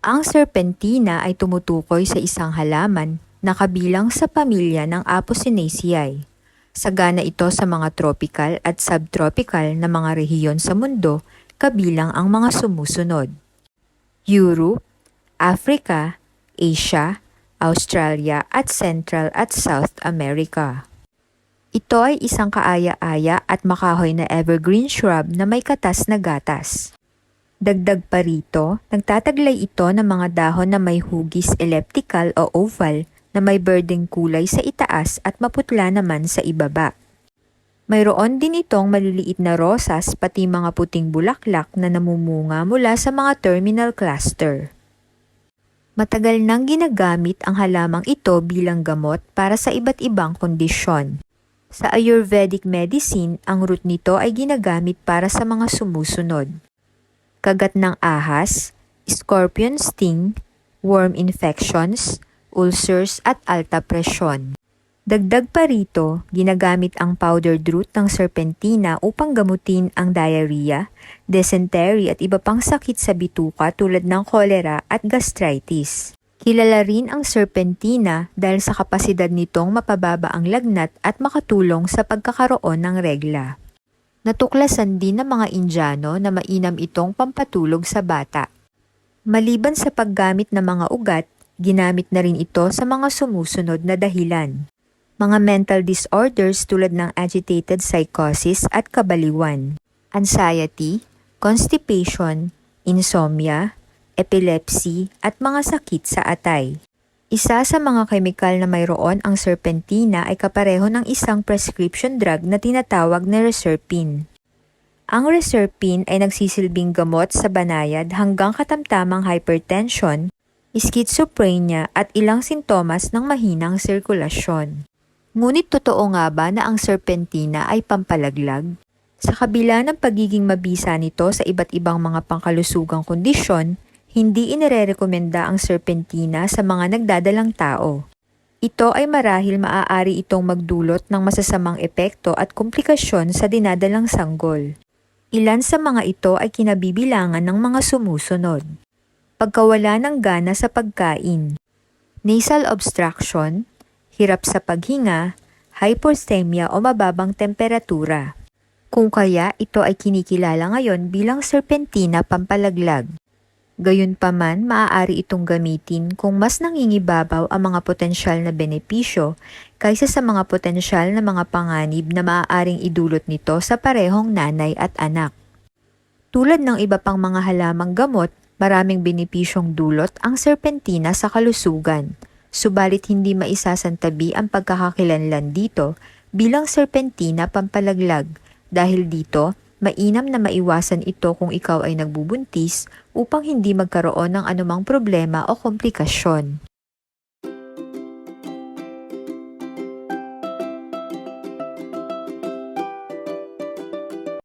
Ang serpentina ay tumutukoy sa isang halaman na kabilang sa pamilya ng Apocynaceae. Sagana ito sa mga tropical at subtropical na mga rehiyon sa mundo kabilang ang mga sumusunod. Europe, Africa, Asia, Australia at Central at South America. Ito ay isang kaaya-aya at makahoy na evergreen shrub na may katas na gatas. Dagdag pa rito, nagtataglay ito ng mga dahon na may hugis elliptical o oval na may berdeng kulay sa itaas at maputla naman sa ibaba. Mayroon din itong maliliit na rosas pati mga puting bulaklak na namumunga mula sa mga terminal cluster. Matagal nang ginagamit ang halamang ito bilang gamot para sa iba't ibang kondisyon. Sa Ayurvedic medicine, ang root nito ay ginagamit para sa mga sumusunod. Kagat ng ahas, scorpion sting, worm infections, ulcers at alta presyon. Dagdag pa rito, ginagamit ang powdered root ng serpentina upang gamutin ang diarrhea, dysentery at iba pang sakit sa bituka tulad ng cholera at gastritis. Kilala rin ang serpentina dahil sa kapasidad nitong mapababa ang lagnat at makatulong sa pagkakaroon ng regla. Natuklasan din ng mga Indiano na mainam itong pampatulog sa bata. Maliban sa paggamit ng mga ugat, ginamit na rin ito sa mga sumusunod na dahilan. Mga mental disorders tulad ng agitated psychosis at kabaliwan, anxiety, constipation, insomnia, epilepsy at mga sakit sa atay. Isa sa mga kemikal na mayroon ang serpentina ay kapareho ng isang prescription drug na tinatawag na reserpine. Ang reserpine ay nagsisilbing gamot sa banayad hanggang katamtamang hypertension, schizophrenia at ilang sintomas ng mahinang sirkulasyon. Ngunit totoo nga ba na ang serpentina ay pampalaglag? Sa kabila ng pagiging mabisa nito sa iba't ibang mga pangkalusugang kondisyon, hindi inirerekomenda ang serpentina sa mga nagdadalang tao. Ito ay marahil maaari itong magdulot ng masasamang epekto at komplikasyon sa dinadalang sanggol. Ilan sa mga ito ay kinabibilangan ng mga sumusunod. Pagkawala ng gana sa pagkain, nasal obstruction, hirap sa paghinga, hypoxemia o mababang temperatura. Kung kaya ito ay kinikilala ngayon bilang serpentina pampalaglag. Gayunpaman, maaari itong gamitin kung mas nangingibabaw ang mga potensyal na benepisyo kaysa sa mga potensyal na mga panganib na maaaring idulot nito sa parehong nanay at anak. Tulad ng iba pang mga halamang gamot, maraming benepisyong dulot ang serpentina sa kalusugan. Subalit hindi maisasantabi ang pagkakakilanlan dito bilang serpentina pampalaglag dahil dito mainam na maiwasan ito kung ikaw ay nagbubuntis upang hindi magkaroon ng anumang problema o komplikasyon.